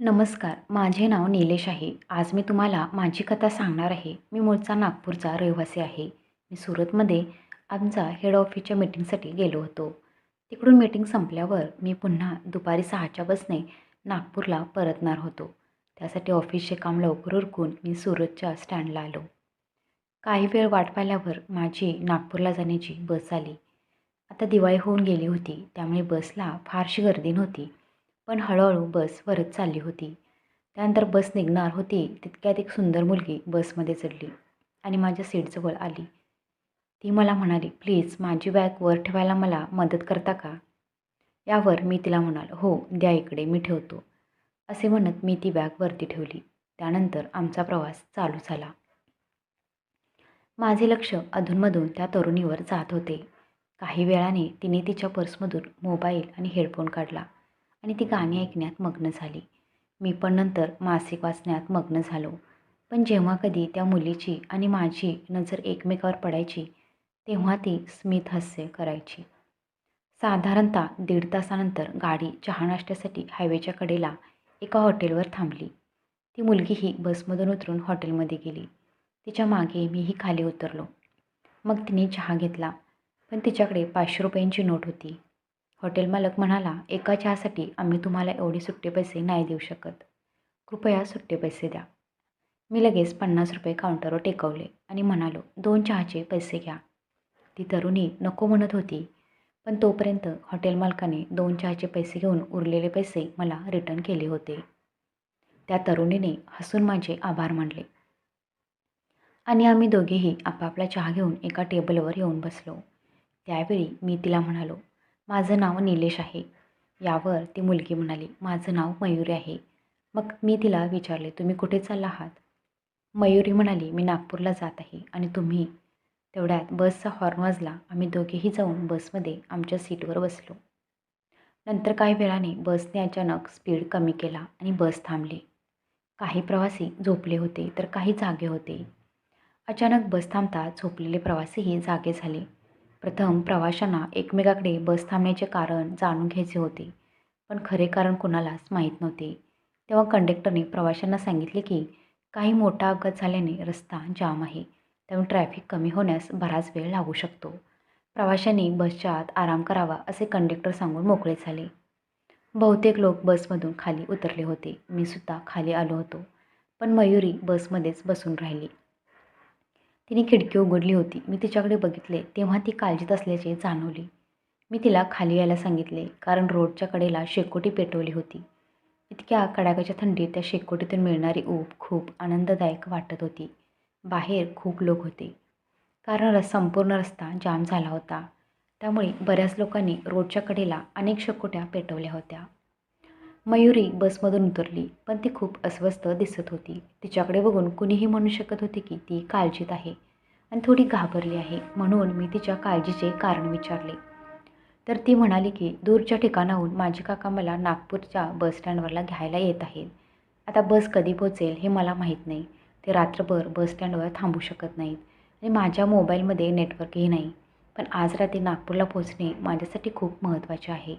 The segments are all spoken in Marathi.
नमस्कार माझे नाव निलेश आहे. आज मी तुम्हाला माझी कथा सांगणार आहे. मी मूळचा नागपूरचा रहिवासी आहे. मी सुरतमध्ये आमचा हेड ऑफिसच्या मीटिंगसाठी गेलो होतो. तिकडून मीटिंग संपल्यावर मी पुन्हा दुपारी सहाच्या बसने नागपूरला परतणार होतो. त्यासाठी ऑफिसचे काम लवकर उरकून मी सुरतच्या स्टँडला आलो. काही वेळ वाट पाहिल्यावर माझी नागपूरला जाण्याची बस आली. आता दिवाळी होऊन गेली होती. त्यामुळे बसला फारशी गर्दी नव्हती. पण हळूहळू बस वरत चालली होती. त्यानंतर बस निघणार होती तितक्यात एक सुंदर मुलगी बसमध्ये चढली आणि माझ्या सीटजवळ आली. ती मला म्हणाली प्लीज माझी बॅग वर ठेवायला मला मदत करता का? यावर मी तिला म्हणाल हो द्या इकडे मी ठेवतो. असे म्हणत मी ती बॅग वरती ठेवली. त्यानंतर आमचा प्रवास चालू झाला. माझे लक्ष अधूनमधून त्या तरुणीवर जात होते. काही वेळाने तिने तिच्या पर्समधून मोबाईल आणि हेडफोन काढला. आणि ती गाणी ऐकण्यात मग्न झाली. मी पण नंतर मासिक वाचण्यात मग्न झालो. पण जेव्हा कधी त्या मुलीची आणि माझी नजर एकमेकावर पडायची तेव्हा ती स्मित हास्य करायची. साधारणतः दीड तासानंतर गाडी चहा नाश्त्यासाठी हायवेच्या कडेला एका हॉटेलवर थांबली. ती मुलगीही बसमधून उतरून हॉटेलमध्ये गेली. तिच्यामागे मीही खाली उतरलो. मग तिने चहा घेतला. पण तिच्याकडे पाचशे रुपयांची नोट होती. हॉटेल मालक म्हणाला एका चहासाठी आम्ही तुम्हाला एवढे सुट्टे पैसे नाही देऊ शकत. कृपया सुट्टे पैसे द्या. मी लगेच पन्नास रुपये काउंटरवर टेकवले आणि म्हणालो दोन चहाचे पैसे घ्या. ती तरुणी नको म्हणत होती पण तोपर्यंत हॉटेल मालकाने दोन चहाचे पैसे घेऊन उरलेले पैसे मला रिटर्न केले होते. त्या तरुणीने हसून माझे आभार मानले. आणि आम्ही दोघेही आपापला चहा घेऊन एका टेबलवर येऊन बसलो. त्यावेळी मी तिला म्हणालो माझं नाव निलेश आहे. यावर ती मुलगी म्हणाली माझं नाव मयुरी आहे. मग मी तिला विचारले तुम्ही कुठे चालला आहात? मयुरी म्हणाली मी नागपूरला जात आहे आणि तुम्ही तेवढ्यात बसचा हॉर्न वाजला. आम्ही दोघेही जाऊन बसमध्ये आमच्या सीटवर बसलो. नंतर काही वेळाने बसने अचानक स्पीड कमी केला आणि बस थांबली. काही प्रवासी झोपले होते तर काही जागे होते. अचानक बस थांबता झोपलेले प्रवासीही जागे झाले. प्रथम प्रवाशांना एकमेकाकडे बस थांबण्याचे कारण जाणून घ्यायचे होते. पण खरे कारण कुणालाच माहीत नव्हते. तेव्हा कंडक्टरने प्रवाशांना सांगितले की काही मोठा अपघात झाल्याने रस्ता जाम आहे. त्यामुळे ट्रॅफिक कमी होण्यास बराच वेळ लागू शकतो प्रवाशांनी बसच्या आत आराम करावा असे कंडक्टर सांगून मोकळे झाले. बहुतेक लोक बसमधून खाली उतरले होते. मी सुद्धा खाली आलो होतो. पण मयुरी बसमध्येच बसून राहिली. तिने खिडकी उघडली होती. मी तिच्याकडे बघितले तेव्हा ती काळजीत असल्याचे जाणवली. मी तिला खाली यायला सांगितले कारण रोडच्या कडेला शेकोटी पेटवली होती. इतक्या कडाक्याच्या थंडीत त्या शेकोटीतून मिळणारी ऊब खूप आनंददायक वाटत होती. बाहेर खूप लोक होते. कारण रस संपूर्ण रस्ता जाम झाला होता. त्यामुळे बऱ्याच लोकांनी रोडच्या कडेला अनेक शेकोट्या पेटवल्या होत्या. मयुरी बसमधून उतरली पण ती खूप अस्वस्थ दिसत होती. तिच्याकडे बघून कुणीही म्हणू शकत होते की ती काळजीत आहे. आणि थोडी घाबरली आहे म्हणून मी तिच्या काळजीचे कारण विचारले. तर ती म्हणाली की दूरच्या ठिकाणाहून माझे काका मला नागपूरच्या बस स्टँडवरला घ्यायला येत आहेत. आता बस कधी पोचेल हे मला माहीत नाही. ते रात्रभर बस स्टँडवर थांबू शकत नाहीत. आणि माझ्या मोबाईलमध्ये नेटवर्कही नाही. पण आज रात्री नागपूरला पोचणे माझ्यासाठी खूप महत्त्वाचे आहे.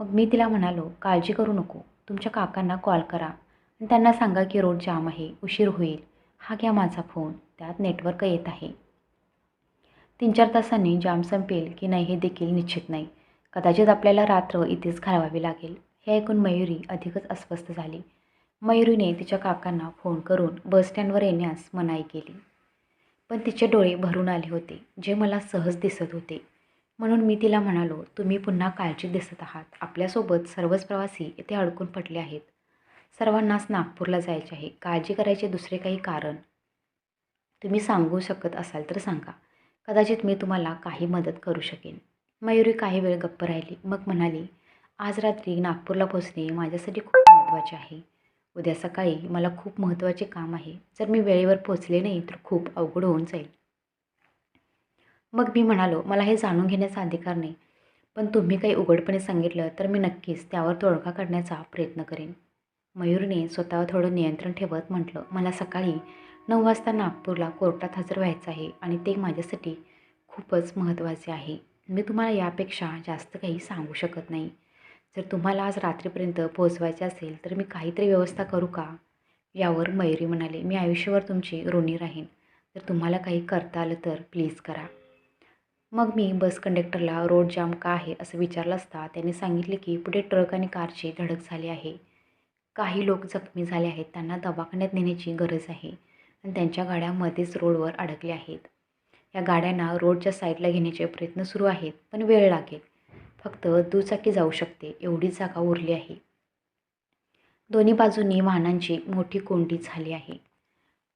मग मी तिला म्हणालो काळजी करू नको. तुमच्या काकांना कॉल करा. आणि त्यांना सांगा की रोड जाम आहे उशीर होईल. हा घ्या माझा फोन. त्यात नेटवर्क येत आहे. तीन चार तासांनी जाम संपेल की नाही हे देखील निश्चित नाही. कदाचित आपल्याला रात्र इथेच घालवावी लागेल. हे ऐकून मयुरी अधिकच अस्वस्थ झाली. मयुरीने तिच्या काकांना फोन करून बसस्टँडवर येण्यास मनाई केली. पण तिचे डोळे भरून आले होते जे मला सहज दिसत होते. म्हणून मी तिला म्हणालो तुम्ही पुन्हा काळजीत दिसत आहात. आपल्यासोबत सर्वच प्रवासी इथे अडकून पडले आहेत. सर्वांनाच नागपूरला जायचे आहे. काळजी करायचे दुसरे काही कारण तुम्ही सांगू शकत असाल तर सांगा. कदाचित मी तुम्हाला काही मदत करू शकेन. मयुरी काही वेळ गप्प राहिली. मग म्हणाली आज रात्री नागपूरला पोचणे माझ्यासाठी खूप महत्त्वाचे आहे. उद्या सकाळी मला खूप महत्त्वाचे काम आहे. जर मी वेळेवर पोचले नाही तर खूप अवघड होऊन जाईल. मग मी म्हणालो मला हे जाणून घेण्याचा अधिकार नाही. पण तुम्ही काही उघडपणे सांगितलं तर मी नक्कीच त्यावर तोडगा काढण्याचा प्रयत्न करेन. मयूरने स्वतःवर थोडं नियंत्रण ठेवत म्हटलं मला सकाळी नऊ वाजता नागपूरला कोर्टात हजर व्हायचं आहे आणि ते माझ्यासाठी खूपच महत्त्वाचे आहे. मी तुम्हाला यापेक्षा जास्त काही सांगू शकत नाही. जर तुम्हाला आज रात्रीपर्यंत पोहोचवायचे असेल तर मी काहीतरी व्यवस्था करू का? यावर मयुरी म्हणाले मी आयुष्यभर तुमची ऋणी राहीन. जर तुम्हाला काही करता आलं तर प्लीज करा. मग मी बस कंडक्टरला रोड जाम का आहे असं विचारलं असता त्यांनी सांगितले की पुढे ट्रक आणि कारची धडक झाली आहे. काही लोक जखमी झाले आहेत त्यांना दवाखान्यात नेण्याची गरज आहे आणि त्यांच्या गाड्या मध्येच रोडवर अडकल्या आहेत. या गाड्यांना रोडच्या साईडला घेण्याचे प्रयत्न सुरू आहेत पण वेळ लागेल. फक्त दुचाकी जाऊ शकते एवढी जागा उरली आहे. दोन्ही बाजूंनी वाहनांची मोठी कोंडी झाली आहे.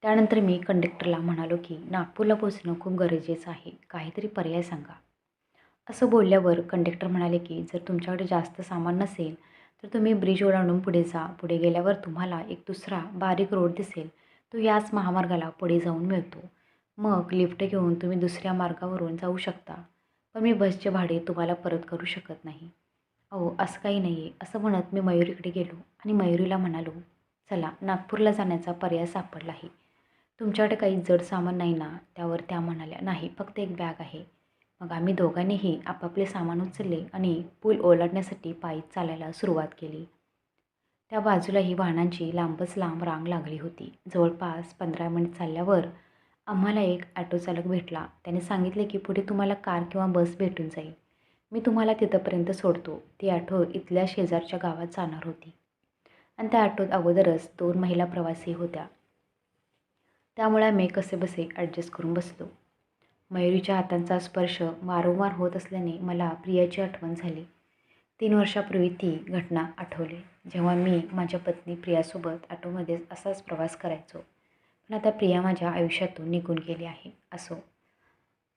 त्यानंतर मी कंडक्टरला म्हणालो की नागपूरला पोचणं खूप गरजेचं आहे. काहीतरी पर्याय सांगा. असं बोलल्यावर कंडक्टर म्हणाले की जर तुमच्याकडे जास्त सामान नसेल तर तुम्ही ब्रिज ओलांडून पुढे जा. पुढे गेल्यावर तुम्हाला एक दुसरा बारीक रोड दिसेल. तो याच महामार्गाला पुढे जाऊन मिळतो. मग लिफ्ट घेऊन तुम्ही दुसऱ्या मार्गावरून जाऊ शकता. पण मी बसचे भाडे तुम्हाला परत करू शकत नाही. अहो असं काही नाही आहे असं म्हणत मी मयुरीकडे गेलो आणि मयुरीला म्हणालो चला नागपूरला जाण्याचा पर्याय सापडला आहे. तुमच्याकडे काही जड सामान नाही ना? त्यावर त्या म्हणाल्या नाही फक्त एक बॅग आहे. मग आम्ही दोघांनीही आपापले सामान उचलले आणि पूल ओलांडण्यासाठी पायी चालायला सुरुवात केली. त्या बाजूलाही वाहनांची लांबच लांब रांग लागली होती. जवळपास पंधरा मिनिट चालल्यावर आम्हाला एक ॲटो चालक भेटला. त्याने सांगितले की पुढे तुम्हाला कार किंवा बस भेटून जाईल. मी तुम्हाला तिथंपर्यंत सोडतो. ती ॲटो इथल्या शेजारच्या गावात जाणार होती. आणि त्या ॲटोत अगोदरच दोन महिला प्रवासी होत्या. त्यामुळे आम्ही कसे बसे ॲडजस्ट करून बसलो. मयुरीच्या हातांचा स्पर्श वारंवार होत असल्याने मला प्रियाची आठवण झाली. तीन वर्षापूर्वी ती घटना आठवली जेव्हा मी माझ्या पत्नी प्रियासोबत ऑटोमध्ये असाच प्रवास करायचो. पण आता प्रिया माझ्या आयुष्यातून निघून गेली आहे असो.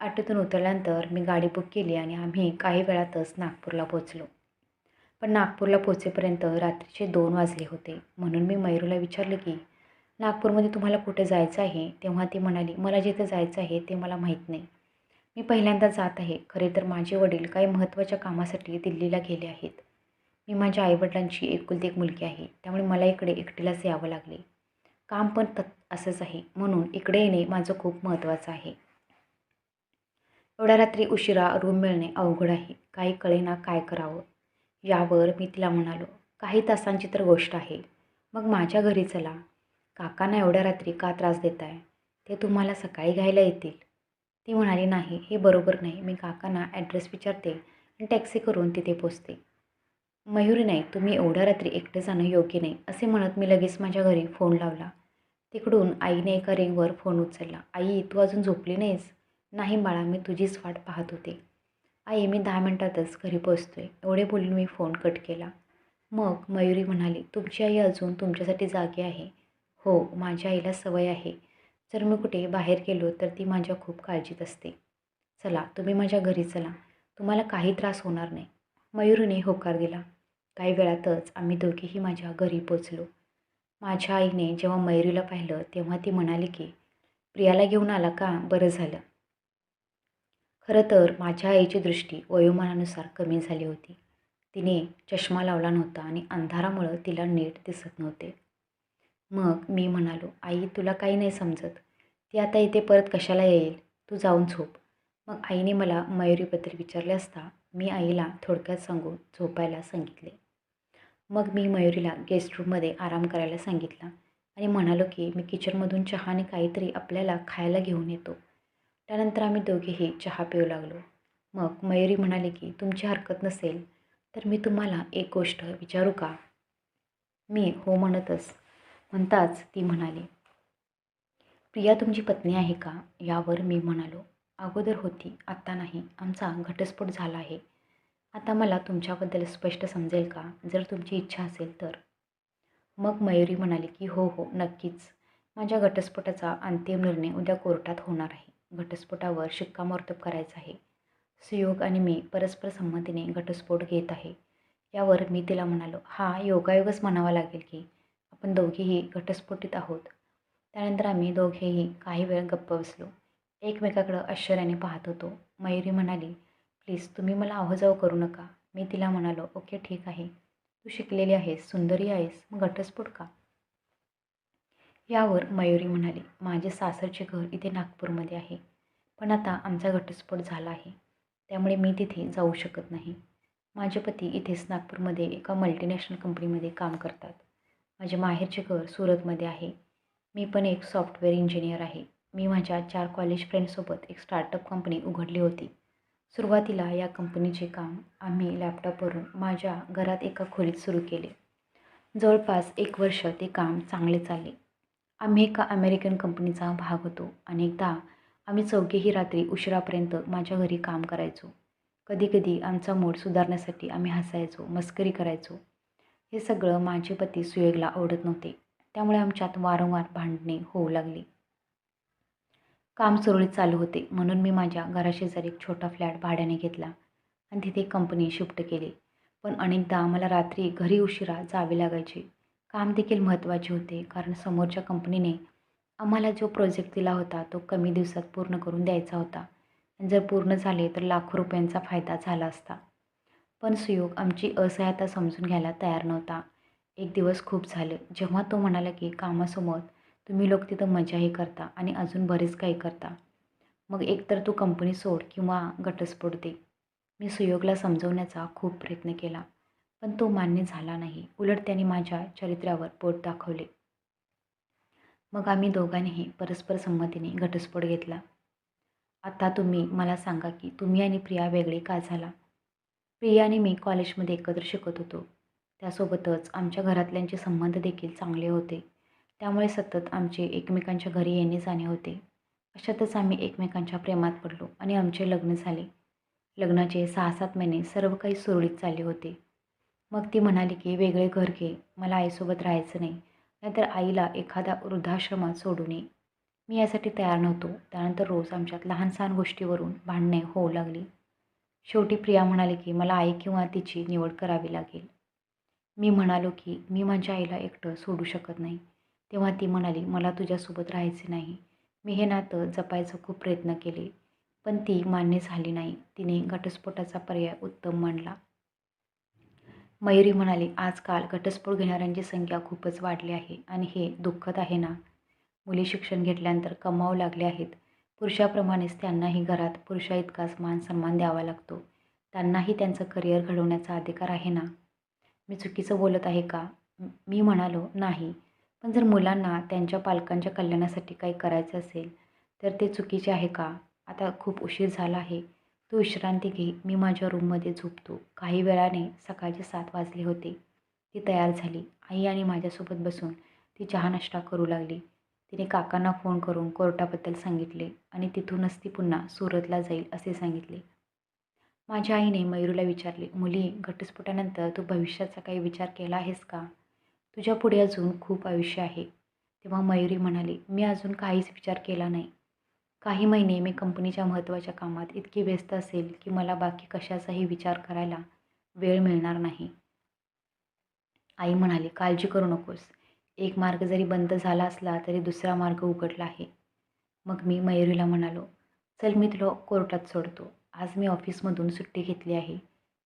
ऑटोतून उतरल्यानंतर मी गाडी बुक केली आणि आम्ही काही वेळातच नागपूरला पोचलो पण नागपूरला पोचेपर्यंत रात्रीचे दोन वाजले होते म्हणून मी मयुरीला विचारलं की नागपूरमध्ये तुम्हाला कुठे जायचं आहे? तेव्हा ती म्हणाली मला जिथे जायचं आहे ते मला माहीत नाही. मी पहिल्यांदा जात आहे. खरे तर माझे वडील काही महत्त्वाच्या कामासाठी दिल्लीला गेले आहेत. मी माझ्या आईवडिलांची एकुलती एक मुलगी आहे. त्यामुळे मला इकडे एकटीलाच यावं लागले. काम पण त असंच आहे. म्हणून इकडे येणे माझं खूप महत्त्वाचं आहे. एवढ्या रात्री उशिरा रूम मिळणे अवघड आहे. काही कळेना काय करावं? यावर मी तिला म्हणालो काही तासांची तर गोष्ट आहे. मग माझ्या घरी चला. काकांना एवढ्या रात्री का त्रास देत आहे ते तुम्हाला सकाळी घ्यायला येतील. ती म्हणाली नाही हे बरोबर नाही. मी काकांना ॲड्रेस विचारते आणि टॅक्सी करून तिथे पोचते. मयुरी नाही तुम्ही एवढ्या रात्री एकटं जाणं योग्य नाही असे म्हणत मी लगेच माझ्या घरी फोन लावला. तिकडून आईने एका रिंगवर फोन उचलला. आई तू अजून झोपली नाहीस? नाही बाळा मी तुझीच वाट पाहत होते. आई मी दहा मिनटातच घरी पोचतोय. एवढे बोलून मी फोन कट केला. मग मयुरी म्हणाली तुमची आई अजून तुमच्यासाठी जागी आहे. हो माझ्या आईला सवय आहे. जर मी कुठे बाहेर गेलो तर ती माझ्या खूप काळजीत असते. चला तुम्ही माझ्या घरी चला. तुम्हाला काही त्रास होणार नाही. मयुरीने होकार दिला. काही वेळातच आम्ही दोघेही माझ्या घरी पोचलो. माझ्या आईने जेव्हा मयुरीला पाहिलं तेव्हा ती म्हणाली की प्रियाला घेऊन आला का? बरं झालं. खरं तर माझ्या आईची दृष्टी वयोमानानुसार कमी झाली होती. तिने चष्मा लावला नव्हता आणि अंधारामुळं तिला नीट दिसत नव्हते. मग मी म्हणालो आई तुला काही नाही समजत. ती आता इथे परत कशाला येईल? तू जाऊन झोप. मग आईने मला मयुरीबद्दल विचारले असता मी आईला थोडक्यात सांगून झोपायला सांगितले. मग मी मयुरीला गेस्ट रूममध्ये आराम करायला सांगितला आणि म्हणालो की मी किचनमधून चहा आणि काहीतरी आपल्याला खायला घेऊन येतो. त्यानंतर आम्ही दोघेही चहा पिऊ लागलो. मग मयुरी म्हणाली की तुमची हरकत नसेल तर मी तुम्हाला एक गोष्ट विचारू का? मी? हो म्हणतच म्हणताच ती म्हणाली प्रिया तुमची पत्नी आहे का? यावर मी म्हणालो अगोदर होती आत्ता नाही. आमचा घटस्फोट झाला आहे. आता मला तुमच्याबद्दल स्पष्ट समजेल का? जर तुमची इच्छा असेल तर. मग मयुरी म्हणाली की हो हो नक्कीच. माझ्या घटस्फोटाचा अंतिम निर्णय उद्या कोर्टात होणार आहे. घटस्फोटावर शिक्कामोर्तब करायचं आहे. सुयोग आणि मी परस्पर संमतीने घटस्फोट घेत आहे. यावर मी तिला म्हणालो हा योगायोगच म्हणावा लागेल की. आपण दोघेही घटस्फोटीत आहोत. त्यानंतर आम्ही दोघेही काही वेळ गप्प बसलो. एकमेकाकडं आश्चर्याने पाहत होतो. मयुरी म्हणाली प्लीज तुम्ही मला आहोजाव करू नका. मी तिला म्हणालो ओके ठीक आहे. तू शिकलेली आहेस सुंदरी आहेस मग घटस्फोट का? यावर मयुरी म्हणाली माझे सासरचे घर इथे नागपूरमध्ये आहे. पण आता आमचा घटस्फोट झाला आहे. त्यामुळे मी तिथे जाऊ शकत नाही. माझे पती इथेच नागपूरमध्ये एका मल्टीनॅशनल कंपनीमध्ये काम करतात. माझे माहेरचे घर सुरतमध्ये आहे. मी पण एक सॉफ्टवेअर इंजिनियर आहे. मी माझ्या चार कॉलेज फ्रेंडसोबत एक स्टार्टअप कंपनी उघडली होती. सुरुवातीला या कंपनीचे काम आम्ही लॅपटॉपवरून माझ्या घरात एका खोलीत सुरू केले. जवळपास एक वर्ष ते काम चांगले चालले. आम्ही एका अमेरिकन कंपनीचा भाग होतो अनेकदा आम्ही चौघेही रात्री उशिरापर्यंत माझ्या घरी काम करायचो. कधीकधी आमचा मूड सुधारण्यासाठी आम्ही हसायचो मस्करी करायचो. हे सगळं माझे पती सुयोगला आवडत नव्हते. त्यामुळे आमच्यात वारंवार भांडणे होऊ लागली. काम सुरळीत चालू होते. म्हणून मी माझ्या घराशेजारी एक छोटा फ्लॅट भाड्याने घेतला आणि तिथे कंपनी शिफ्ट केली. पण अनेकदा आम्हाला रात्री घरी उशिरा जावे लागायचे. काम देखील महत्त्वाचे होते कारण समोरच्या कंपनीने आम्हाला जो प्रोजेक्ट दिला होता तो कमी दिवसात पूर्ण करून द्यायचा होता. आणि जर पूर्ण झाले तर लाखो रुपयांचा फायदा झाला असता. पण सुयोग आमची असहायता समजून घ्यायला तयार नव्हता. एक दिवस खूप झालं. जेव्हा तो म्हणाला की कामासमोर तुम्ही लोक तिथं मजाही करता आणि अजून बरेच काही करता. मग एकतर तू कंपनी सोड किंवा घटस्फोट दे. मी सुयोगला समजवण्याचा खूप प्रयत्न केला पण तो मान्य झाला नाही. उलट त्याने माझ्या चरित्र्यावर बोट दाखवले. मग आम्ही दोघांनीही परस्पर संमतीने घटस्फोट घेतला. आता तुम्ही मला सांगा की तुम्ही आणि प्रिया वेगळे का झाला? प्रिया आणि मी कॉलेजमध्ये एकत्र शिकत होतो. त्यासोबतच आमच्या घरातल्यांचे संबंध देखील चांगले होते. त्यामुळे सतत आमचे एकमेकांच्या घरी येणे जाणे होते. अशातच आम्ही एकमेकांच्या प्रेमात पडलो आणि आमचे लग्न झाले. लग्नाचे सहा सात महिने सर्व काही सुरळीत चालले होते. मग ती म्हणाली की वेगळे घर घे. मला आईसोबत राहायचं नाही. नाहीतर आईला एखाद्या वृद्धाश्रमात सोडू नये मी यासाठी तयार नव्हतो. त्यानंतर रोज आमच्यात लहान सहान गोष्टीवरून भांडणे होऊ लागली. शेवटी प्रिया म्हणाली की मला आई किंवा तिची निवड करावी लागेल. मी म्हणालो की मी माझ्या आईला एकटं सोडू शकत नाही. तेव्हा ती म्हणाली मला तुझ्यासोबत राहायचे नाही. मी हे नातं जपायचं खूप प्रयत्न केले पण ती मान्य झाली नाही. तिने घटस्फोटाचा पर्याय उत्तम मांडला. मयुरी म्हणाली आजकाल घटस्फोट घेणाऱ्यांची संख्या खूपच वाढली आहे आणि हे दुःखद आहे ना? मुली शिक्षण घेतल्यानंतर कमावू लागले आहेत. पुरुषाप्रमाणेच त्यांनाही घरात पुरुषा इतकाच मान सन्मान द्यावा लागतो. त्यांनाही त्यांचं करिअर घडवण्याचा अधिकार आहे ना? मी चुकीचं बोलत आहे का? मी म्हणालो नाही. पण जर मुलांना त्यांच्या पालकांच्या कल्याणासाठी काही करायचं असेल तर ते चुकीचे आहे का? आता खूप उशीर झाला आहे. तू विश्रांती घे. मी माझ्या रूममध्ये झोपतो. काही वेळाने सकाळचे सात वाजले होते. ती तयार झाली. आई आणि माझ्यासोबत बसून ती चहा नाश्ता करू लागली. तिने काकांना फोन करून कोर्टाबद्दल सांगितले आणि तिथूनच ती पुन्हा सुरतला जाईल असे सांगितले. माझ्या आईने मयूरला विचारले मुली घटस्फोटानंतर तू भविष्याचा काही विचार केला आहेस का? तुझ्या पुढे अजून खूप आयुष्य आहे. तेव्हा मयुरी म्हणाली मी अजून काहीच विचार केला नाही. काही महिने मी कंपनीच्या महत्त्वाच्या कामात इतकी व्यस्त असेल की मला बाकी कशाचाही विचार करायला वेळ मिळणार नाही. आई म्हणाली काळजी करू नकोस. एक मार्ग जरी बंद झाला असला तरी दुसरा मार्ग उघडला आहे. मग मी मयुरीला म्हणालो चल मी तुला कोर्टात सोडतो. आज मी ऑफिसमधून सुट्टी घेतली आहे.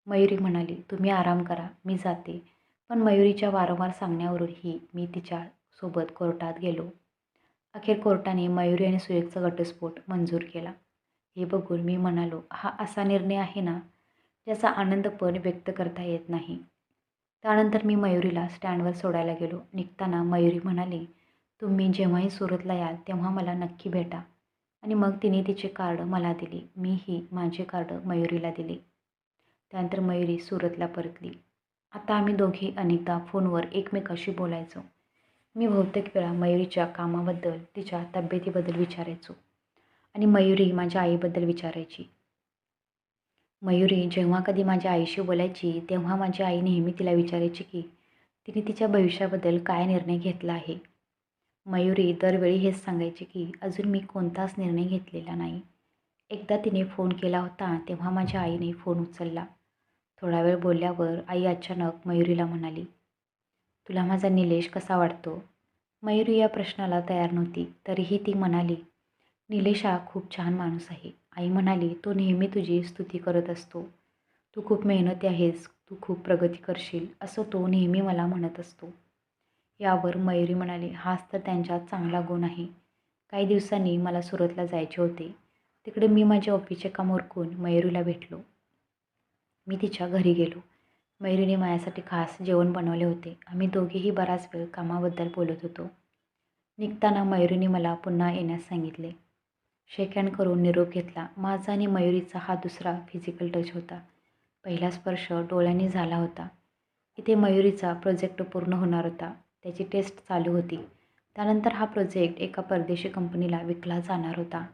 मयुरी म्हणाली तुम्ही आराम करा मी जाते. पण मयुरीच्या वारंवार सांगण्यावरूनही मी तिच्यासोबत कोर्टात गेलो. अखेर कोर्टाने मयुरी आणि सुयोगचा घटस्फोट मंजूर केला. हे बघून मी म्हणालो हा असा निर्णय आहे ना ज्याचा आनंद पण व्यक्त करता येत नाही. त्यानंतर मी मयुरीला स्टँडवर सोडायला गेलो. निघताना मयुरी म्हणाली तुम्ही जेव्हाही सुरतला याल तेव्हा मला नक्की भेटा. आणि मग तिने तिचे कार्ड मला दिले. मीही माझे कार्ड मयुरीला दिले. त्यानंतर मयुरी सुरतला परतली. आता आम्ही दोघे अनेकदा फोनवर एकमेकाशी बोलायचो. मी बहुतेक वेळा मयुरीच्या कामाबद्दल तिच्या तब्येतीबद्दल विचारायचो. आणि मयुरी माझ्या आईबद्दल विचारायची. मयुरी जेव्हा कधी माझ्या आईशी बोलायची तेव्हा माझी आई नेहमी तिला विचारायची की तिने तिच्या भविष्याबद्दल काय निर्णय घेतला आहे? मयुरी दरवेळी हेच सांगायची की अजून मी कोणताच निर्णय घेतलेला नाही. एकदा तिने फोन केला होता तेव्हा माझ्या आईने फोन उचलला. थोडा वेळ बोलल्यावर आई अचानक मयुरीला म्हणाली तुला माझा निलेश कसा वाटतो? मयुरी या प्रश्नाला तयार नव्हती तरीही ती म्हणाली निलेश हा खूप छान माणूस आहे. आई म्हणाली तो नेहमी तुझी स्तुती करत असतो. तू खूप मेहनती आहेस. तू खूप प्रगती करशील. असं तो नेहमी मला म्हणत असतो. यावर मयुरी म्हणाली हाच तर त्यांच्यात चांगला गुण आहे. काही दिवसांनी मला सुरतला जायचे होते. तिकडे मी माझ्या ऑफिसचे काम उरकून मयुरीला भेटलो. मी तिच्या घरी गेलो. मयुरीने माझ्यासाठी खास जेवण बनवले होते. आम्ही दोघेही बराच वेळ कामाबद्दल बोलत होतो. निघताना मयुरीने मला पुन्हा येण्यास सांगितले. शेक हँड करून निरोप घेतला. माझा आणि मयुरीचा हा दुसरा फिजिकल टच होता. पहिला स्पर्श डोळ्यांनी झाला होता. इथे मयुरीचा प्रोजेक्ट पूर्ण होणार होता. त्याची टेस्ट चालू होती. त्यानंतर हा प्रोजेक्ट एका परदेशी कंपनीला विकला जाणार होता.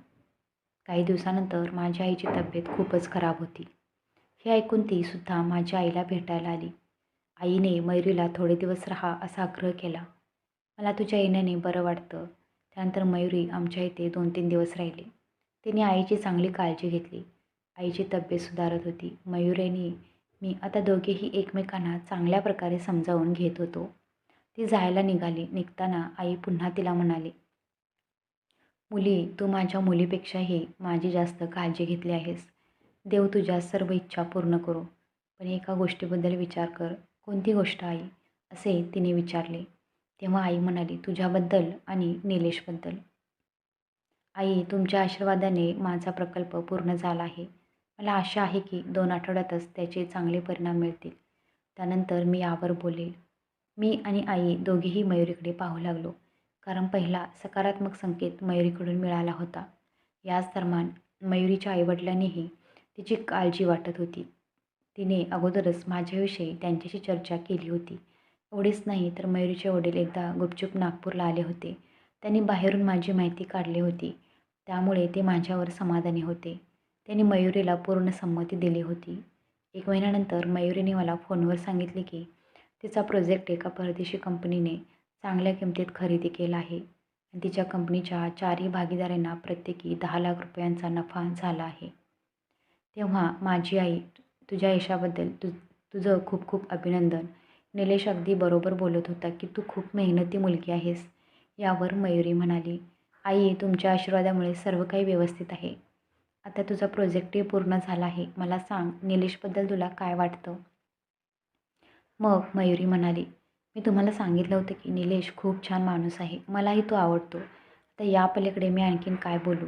काही दिवसानंतर माझ्या आईची तब्येत खूपच खराब होती. हे ऐकून ती सुद्धा माझ्या आईला भेटायला आली. आईने मयुरीला थोडे दिवस राहा असा आग्रह केला. मला तुझ्या येण्याने बरं वाटतं. त्यानंतर मयुरी आमच्या इथे दोन तीन दिवस राहिली. तिने आईची चांगली काळजी घेतली. आईची तब्येत सुधारत होती. मयुरेने मी आता दोघेही एकमेकांना चांगल्या प्रकारे समजावून घेत होतो. ती जायला निघाली. निघताना आई पुन्हा तिला म्हणाली मुली तू माझ्या मुलीपेक्षाही माझी जास्त काळजी घेतली आहेस. देव तुझ्या सर्व इच्छा पूर्ण करू. पण एका गोष्टीबद्दल विचार कर. कोणती गोष्ट आई? असे तिने विचारले. तेव्हा आई म्हणाली तुझ्याबद्दल आणि निलेशबद्दल. आई तुमच्या आशीर्वादाने माझा प्रकल्प पूर्ण झाला आहे. मला आशा आहे की दोन आठवड्यातच त्याचे चांगले परिणाम मिळतील. त्यानंतर मी यावर बोलेल मी आणि आई दोघेही मयुरीकडे पाहू लागलो. कारण पहिला सकारात्मक संकेत मयुरीकडून मिळाला होता. याच दरम्यान मयुरीच्या आईवडिलांनीही तिची काळजी वाटत होती. तिने अगोदरच माझ्याविषयी त्यांच्याशी चर्चा केली होती. एवढेच नाही तर मयुरीचे वडील एकदा गुपचूप नागपूरला आले होते. त्यांनी बाहेरून माझी माहिती काढली होती. त्यामुळे ते माझ्यावर समाधानी होते. त्यांनी मयुरीला पूर्ण संमती दिली होती. एक महिन्यानंतर मयुरीने मला फोनवर सांगितले की तिचा प्रोजेक्ट एका परदेशी कंपनीने चांगल्या किमतीत खरेदी केला आहे. आणि तिच्या कंपनीच्या चारही भागीदारांना प्रत्येकी दहा लाख रुपयांचा नफा झाला आहे. तेव्हा माझी आई तुझ्या यशाबद्दल तु तुझं खूप खूप अभिनंदन. निलेश अगदी बरोबर बोलत होता की तू खूप मेहनती मुलगी आहेस यावर मयुरी म्हणाली. आई तुमच्या आशीर्वादामुळे सर्व काही व्यवस्थित आहे. आता तुझा प्रोजेक्टही पूर्ण झाला आहे. मला सांग निलेशबद्दल तुला काय वाटतं? मग मयुरी म्हणाली मी तुम्हाला सांगितलं होतं की निलेश खूप छान माणूस आहे. मलाही तो आवडतो. आता या पलीकडे मी आणखीन काय बोलू?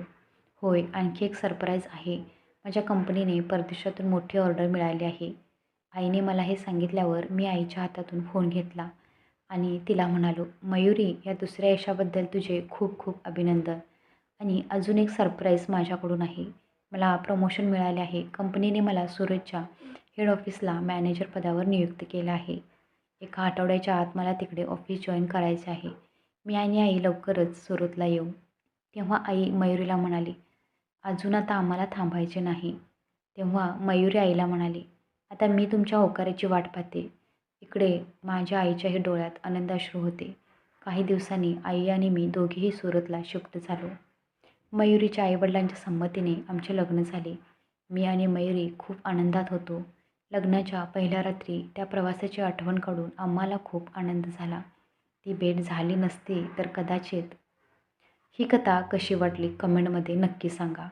होय आणखी एक सरप्राईज आहे. माझ्या कंपनीने परदेशातून मोठी ऑर्डर मिळाली आहे. आईने मला हे सांगितल्यावर मी आईच्या हातातून फोन घेतला आणि तिला म्हणालो मयुरी या दुसऱ्या यशाबद्दल तुझे खूप खूप अभिनंदन. आणि अजून एक सरप्राईज माझ्याकडून आहे. मला प्रमोशन मिळाले आहे. कंपनीने मला सुरतच्या हेड ऑफिसला मॅनेजर पदावर नियुक्त केलं आहे. एका आठवड्याच्या आत मला तिकडे ऑफिस जॉईन करायचे आहे. मी आणि आई लवकरच सुरतला येऊ. तेव्हा आई मयुरीला म्हणाली अजून आता आम्हाला थांबायचे नाही. तेव्हा मयुरी आईला म्हणाली आता मी तुमच्या होकाराची वाट पाहते. इकडे माझ्या आईच्याही डोळ्यात आनंदाश्रू होते. काही दिवसांनी आई आणि मी दोघेही सुरतला शिफ्ट झालो. मयुरीच्या आईवडिलांच्या संमतीने आमचे लग्न झाले. मी आणि मयुरी खूप आनंदात होतो. लग्नाच्या पहिल्या रात्री त्या प्रवासाची आठवण काढून आम्हाला खूप आनंद झाला. ती भेट झाली नसती तर कदाचित ही कथा कशी वाटली कमेंटमध्ये नक्की सांगा.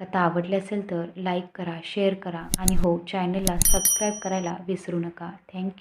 कथा आवडली असेल तर लाईक करा शेअर करा आणि हो चॅनलला सबस्क्राईब करायला विसरू नका. थँक्यू.